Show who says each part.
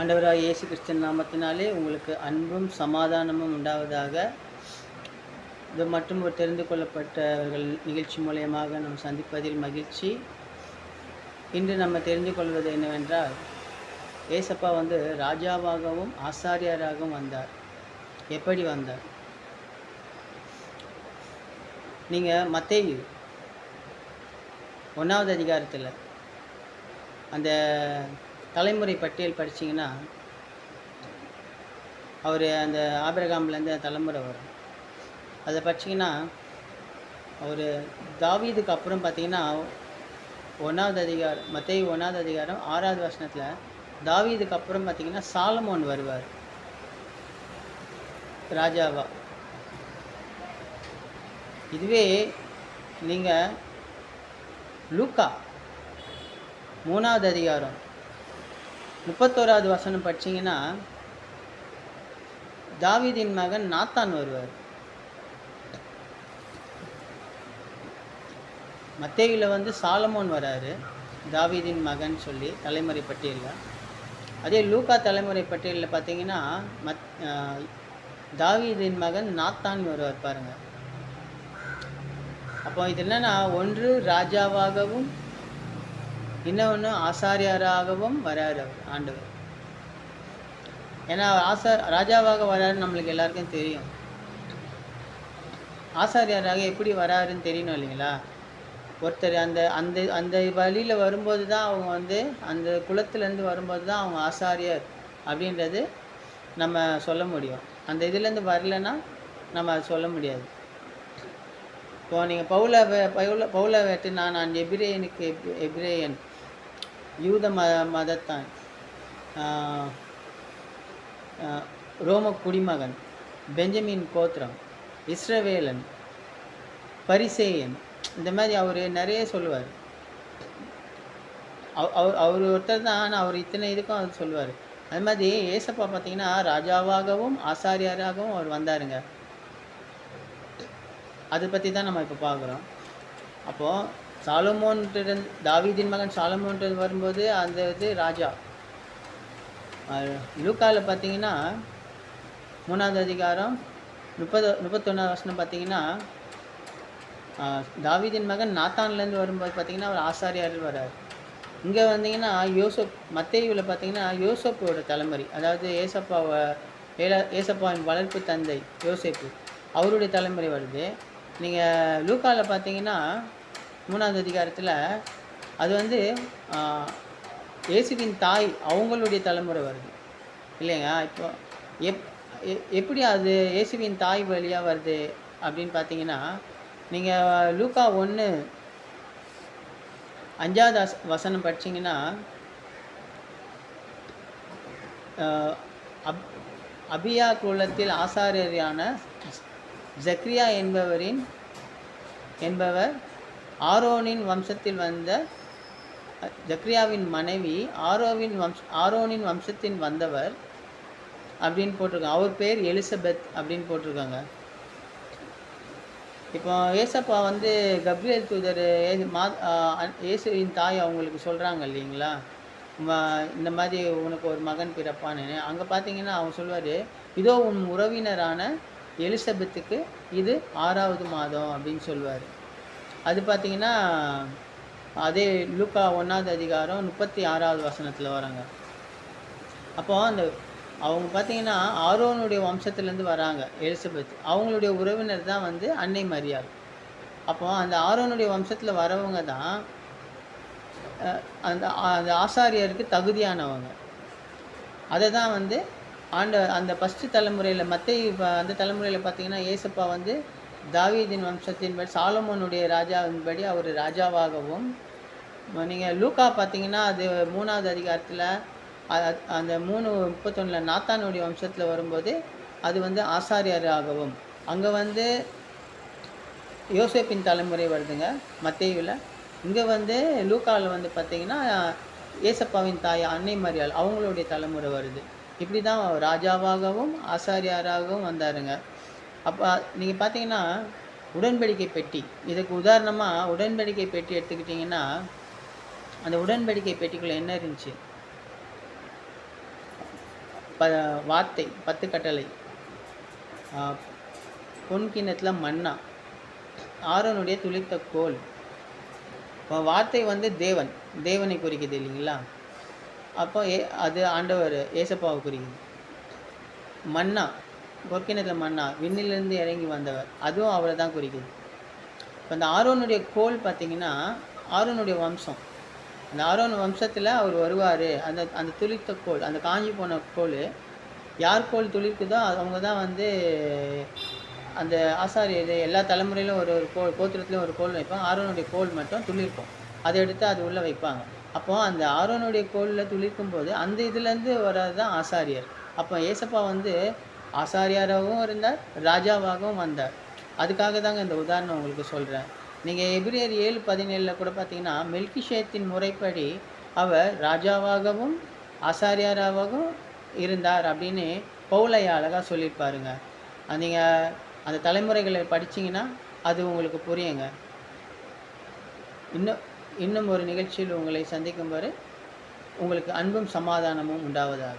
Speaker 1: ஆண்டவராக இயேசு கிறிஸ்தன் நாமத்தினாலே உங்களுக்கு அன்பும் சமாதானமும் உண்டாவதாக. இது மற்றும் ஒரு தெரிந்து கொள்ளப்பட்டவர்கள் நிகழ்ச்சி மூலயமாக நாம் சந்திப்பதில் மகிழ்ச்சி. இன்று நம்ம தெரிந்து கொள்வது என்னவென்றால் ஏசப்பா வந்து ராஜாவாகவும் ஆசாரியராகவும் வந்தார். எப்படி வந்தார்? நீங்கள் மத்தேயு ஒன்றாவது அதிகாரத்தில் அந்த தலைமுறை பட்டியல் படிச்சீங்கன்னா அவர் அந்த ஆபிரகாம்லேருந்து தலைமுறை வரும். அதை படிச்சீங்கன்னா அவர் தாவீதுக்கு அப்புறம் பார்த்தீங்கன்னா ஒன்றாவது அதிகாரம் மத்திய ஒன்றாவது அதிகாரம் ஆறாவது வசனத்தில் தாவீதுக்கு அப்புறம் பார்த்தீங்கன்னா சாலமோன் வருவார். ராஜாவா. இதுவே நீங்கள் லூக்கா மூணாவது அதிகாரம் முப்பத்தோராவது வசனம் படிச்சீங்கன்னா தாவீதின் மகன் நாத்தான் வருவார். மத்தேயில் வந்து சாலமோன் வராரு. தாவீதின் மகன் சொல்லி தலைமுறை பட்டியலில். அதே லூக்கா தலைமுறை பட்டியலில் பார்த்தீங்கன்னா மத் ஆஹ் தாவீதின் மகன் நாத்தான் வருவார் பாருங்கள் அப்போ இது என்னென்னா ஒன்று ராஜாவாகவும் இன்னொன்று ஆசாரியாராகவும் வராரு அவர் ஆண்டவர். ஏன்னா ஆசார் ராஜாவாக வராருன்னு நம்மளுக்கு எல்லாருக்கும் தெரியும். ஆசாரியாராக எப்படி வராருன்னு தெரியணும் இல்லைங்களா? ஒருத்தர் அந்த அந்த அந்த வழியில் வரும்போது தான் அவங்க வந்து அந்த குலத்துலேருந்து வரும்போது தான் அவங்க ஆசாரியர் அப்படின்றது நம்ம சொல்ல முடியும். அந்த இதுலேருந்து வரலன்னா நம்ம அதை சொல்ல முடியாது. இப்போ நீங்கள் பவுல பவுல பவுல வெட்டினா நான் எபிரேயனுக்கு எப்- எபிரேயன் யூத ம மதத்தான் ரோம குடிமகன் பெஞ்சமின் கோத்திரம் இஸ்ரவேலன் பரிசேயன் இந்த மாதிரி அவர் நிறைய சொல்லுவார். அவர் அவர் ஒருத்தர் தான் ஆனால் அவர் இத்தனை இதுக்கும் அவர் சொல்லுவார். அது மாதிரி ஏசப்பா பார்த்தீங்கன்னா ராஜாவாகவும் ஆசாரியாராகவும் அவர் வந்தாருங்க. அதை பற்றி தான் நம்ம இப்போ பார்க்குறோம் அப்போது சாலமோன்ட்டு தாவீதின் மகன் சாலமோன்ட்டு வரும்போது அந்த இது ராஜா. லூக்காவில் பார்த்தீங்கன்னா மூணாவது அதிகாரம் முப்பது முப்பத்தொன்னாவது வருஷம் பார்த்தீங்கன்னா தாவீதின் மகன் நாத்தான்லேருந்து வரும்போது பார்த்தீங்கன்னா அவர் ஆசாரியார் வர்றார். இங்கே வந்தீங்கன்னா யோசப் மத்தேயுவில் பார்த்தீங்கன்னா யோசப்போட தலைமுறை அதாவது ஏசப்பாவை ஏல ஏசப்பாவின் வளர்ப்பு தந்தை யோசேப்பு அவருடைய தலைமுறை வருது. நீங்கள் லூக்காவில் பார்த்தீங்கன்னா மூணாவது அதிகாரத்தில் அது வந்து இயேசுவின் தாய் அவங்களுடைய தலைமுறை வருது. இல்லைங்க இப்போ எப் எப்படி அது இயேசுவின் தாய் வழியாக வருது அப்படின்னு பார்த்தீங்கன்னா நீங்கள் லூக்கா ஒன்று அஞ்சாவது வச- வசனம் படிச்சீங்கன்னா அப் அபியா குலத்தில் ஆசாரியரான ஜக்ரியா என்பவரின் என்பவர் ஆரோனின் வம்சத்தில் வந்த ஜக்ரியாவின் மனைவி ஆரோவின் வம்ச ஆரோனின் வம்சத்தின் வந்தவர் அப்படின்னு போட்டிருக்காங்க. அவர் பேர் எலிசபெத் அப்படின்னு போட்டிருக்காங்க. இப்போ ஏசப்பா வந்து கப்ரியல் தூதர் ஏசு மா இயேசுவின் தாய் அவங்களுக்கு சொல்கிறாங்க இல்லைங்களா? இந்த மாதிரி உனக்கு ஒரு மகன் பிறப்பான்னு. அங்கே பார்த்தீங்கன்னா அவங்க சொல்வார் இதோ உன் உறவினரான எலிசபெத்துக்கு இது ஆறாவது மாதம் அப்படின்னு சொல்லுவார். அது பார்த்தீங்கன்னா அதே லூக்கா ஒன்றாவது அதிகாரம் முப்பத்தி ஆறாவது வசனத்தில் வராங்க. அப்போ அந்த அவங்க பார்த்தீங்கன்னா ஆரோனுடைய வம்சத்துலேருந்து வராங்க எலிசபெத். அவங்களுடைய உறவினர் தான் வந்து அன்னை மரியாள். அப்போ அந்த ஆரோனுடைய வம்சத்தில் வரவங்க தான் அந்த அந்த ஆசாரியருக்கு தகுதியானவங்க. அதை தான் வந்து ஆண்ட அந்த ஃபஸ்ட்டு தலைமுறையில் மற்ற அந்த தலைமுறையில் பார்த்தீங்கன்னா ஏசப்பா வந்து தாவீதின் வம்சத்தின்படி சாலமோனுடைய ராஜாவின்படி அவர் ராஜாவாகவும் நீங்கள் லூக்கா பார்த்தீங்கன்னா அது மூணாவது அதிகாரத்தில் அந்த மூணு முப்பத்தொன்னில் நாத்தானுடைய வம்சத்தில் வரும்போது அது வந்து ஆசாரியராகவும். அங்கே வந்து யோசேப்பின் தலைமுறை வருதுங்க மத்தேயுவில் இங்கே வந்து லூக்காவில் வந்து பார்த்தீங்கன்னா ஏசப்பாவின் தாய் அன்னை மரியாள் அவங்களுடைய தலைமுறை வருது. இப்படி தான் ராஜாவாகவும் ஆசாரியாராகவும் வந்தாருங்க. அப்போ நீங்கள் பார்த்தீங்கன்னா உடன்படிக்கை பெட்டி. இதுக்கு உதாரணமாக உடன்படிக்கை பெட்டி எடுத்துக்கிட்டிங்கன்னா அந்த உடன்படிக்கை பெட்டிக்குள்ளே என்ன இருந்துச்சு? ப வார்த்தை பத்து கட்டளை. பொன் கிண்ணத்தில் மன்னா. ஆரோனுடைய துளித்த கோல். வார்த்தை வந்து தேவன். தேவனை குறிக்குது இல்லைங்களா? அப்போ ஏ அது ஆண்டவர் ஏசப்பாவை குறிக்குது. மன்னா பொற்கிணத்தில் மன்னா விண்ணிலிருந்து இறங்கி வந்தவர் அதுவும் அவரை தான் குறிக்குது. இப்போ அந்த ஆரோனுடைய கோல் பார்த்தீங்கன்னா ஆரோனுடைய வம்சம். அந்த ஆரோன் வம்சத்தில் அவர் வருவார். அந்த அந்த துளிர்த்த கோல் அந்த காஞ்சி போன கோல் யார் கோல் துளிர்க்குதோ அவங்க தான் வந்து அந்த ஆசாரியர் எல்லா தலைமுறையிலும் ஒரு ஒரு கோல் கோத்திரத்துலையும் ஒரு கோல் வைப்பாங்க. ஆரோனுடைய கோல் மட்டும் துளிர்க்கும். அதை எடுத்து அது உள்ளே வைப்பாங்க. அப்போது அந்த ஆரோனுடைய கோலில் துளிர்க்கும் போது அந்த இதுலேருந்து வர்றது தான் ஆசாரியர். அப்போ ஏசப்பா வந்து ஆசாரியாராகவும் இருந்தார் ராஜாவாகவும் வந்தார். அதுக்காக தாங்க இந்த உதாரணம் உங்களுக்கு சொல்கிறேன் நீங்கள் எப்ரியர் ஏழு பதினேழில் கூட பார்த்தீங்கன்னா மெல்கிஷேத்தின் முறைப்படி அவர் ராஜாவாகவும் ஆசாரியாராகவும் இருந்தார் அப்படின்னு பவுலையா அழகாக சொல்லியிருப்பாருங்க. நீங்கள் அந்த தலைமுறைகளை படிச்சிங்கன்னா அது உங்களுக்கு புரியுங்க. இன்னும் இன்னும் ஒரு நிகழ்ச்சியில் உங்களை சந்திக்கும் வரை உங்களுக்கு அன்பும் சமாதானமும் உண்டாவதாக.